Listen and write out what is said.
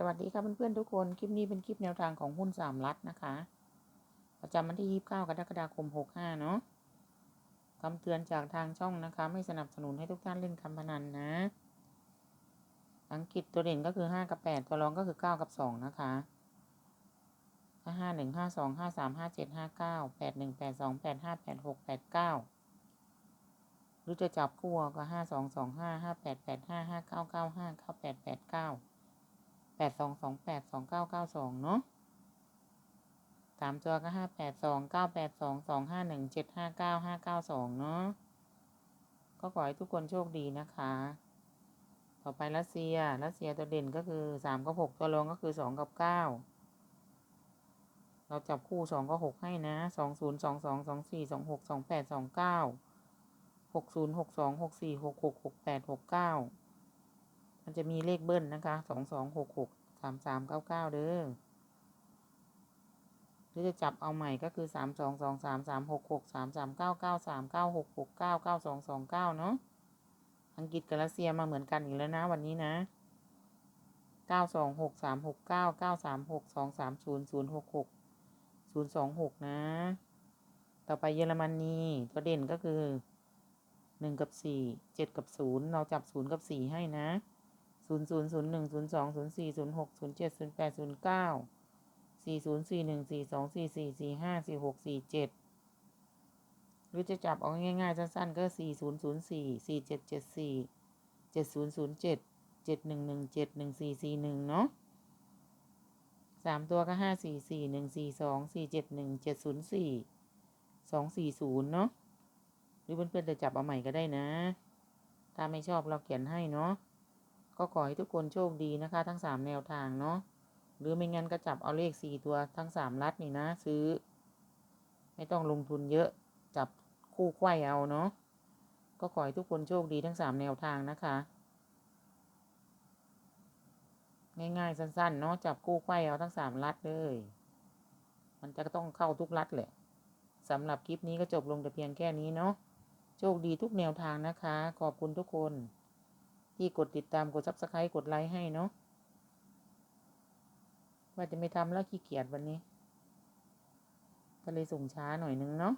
สวัสดีค่ะเพื่อนๆทุกคน คลิปนี้เป็นคลิปแนวทางของหุ้นสามรัฐนะคะ ประจำวันที่ 29 กรกฎาคม 65 เนาะคำเตือนจากทางช่องนะคะ ไม่สนับสนุนให้ทุกท่านเล่นการพนันนะ อังกฤษตัวเด่นก็คือ 5 กับ 8 ตัวรองก็คือ 9 กับ 2 นะคะถ้า5 1 5 2 5 3 5 7 5 9 8 1 8 2 8 5 8 6 8 9 หรือจะจับคู่ก็ 5 2 2 5 5 8 8 5 5 9 9 5 9 8 8 9 แปดสองสองแปดสองเก้าเก้าสองเนาะสามตัวก็ห้าแปดสองเก้าแปดสองสองห้าหนึ่งเจ็ดห้าเก้าห้าเก้าสองเนาะก็ขอให้ทุกคนโชคดีนะคะ ต่อไปรัสเซีย รัสเซียตัวเด่นก็คือสามกับหกตัวรองก็คือสองกับเก้าเราจับคู่สองกับหกให้นะสองศูนย์สองสองสองสี่สองหกสองแปดสองเก้าหกศูนย์หกสองหกสี่หกหกหกแปดหกเก้า มันจะมีเลขเบิ้ลนะคะสองสองหกหกสามสามเก้าเก้าเด้อหรือจะจับเอาใหม่ก็คือสามสองสองสามสามหกหกสามสามเก้าเก้าสามเก้าหกหกเก้าเก้าสองสองเก้าเนาะอังกฤษกับรัสเซียมาเหมือนกันอีกแล้วนะวันนี้นะเก้าสองหกสามหกเก้าเก้าสามหกสองสามศูนย์ศูนย์หกหกศูนย์สองหกนะ ต่อไปเยอรมนีตัวเด่นก็คือหนึ่งกับสี่เจ็ดกับศูนย์เราจับศูนย์กับสี่ให้นะ ศูนย์ศูนย์ศูนย์หนึ่งศูนย์สองศูนย์สี่ศูนย์หกศูนย์เจ็ดศูนย์แปดศูนย์เก้าสี่ศูนย์สี่หนึ่งสี่สองสี่สี่สี่ห้าสี่หกสี่เจ็ดหรือจะจับเอาง่ายๆ สั้นๆ ก็สี่ศูนย์ศูนย์สี่สี่เจ็ดเจ็ดสี่เจ็ดศูนย์ศูนย์เจ็ดเจ็ดหนึ่งหนึ่งเจ็ดหนึ่งสี่สี่หนึ่งเนาะสามตัวก็ห้าสี่สี่หนึ่งสี่สองสี่เจ็ดหนึ่งเจ็ดศูนย์สี่สองสี่ศูนย์เนาะหรือเพื่อนๆจะจับเอาใหม่ก็ได้นะ ถ้าไม่ชอบเราเขียนให้เนาะ ก็ขอให้ทุกคนโชคดีนะคะ ทั้งสามแนวทางเนาะหรือไม่งั้นก็จับเอาเลขสี่ตัวทั้งสามลัดนี่นะ ซื้อ ไม่ต้องลงทุนเยอะจับคู่ไขว้เอาเนาะก็ขอให้ทุกคนโชคดีทั้งสามแนวทางนะคะ ง่ายๆสั้นๆเนาะจับคู่ไขว้เอาทั้งสามลัดเลย มันจะต้องเข้าทุกลัดแหละสำหรับคลิปนี้ก็จบลงแต่เพียงแค่นี้เนาะโชคดีทุกแนวทางนะคะ ขอบคุณทุกคน ที่กดติดตามกดซับสไครต์กดไลค์ให้เนาะว่าจะไม่ทำแล้วขี้เกียจวันนี้ ก็เลยส่งช้าหน่อยนึงเนาะ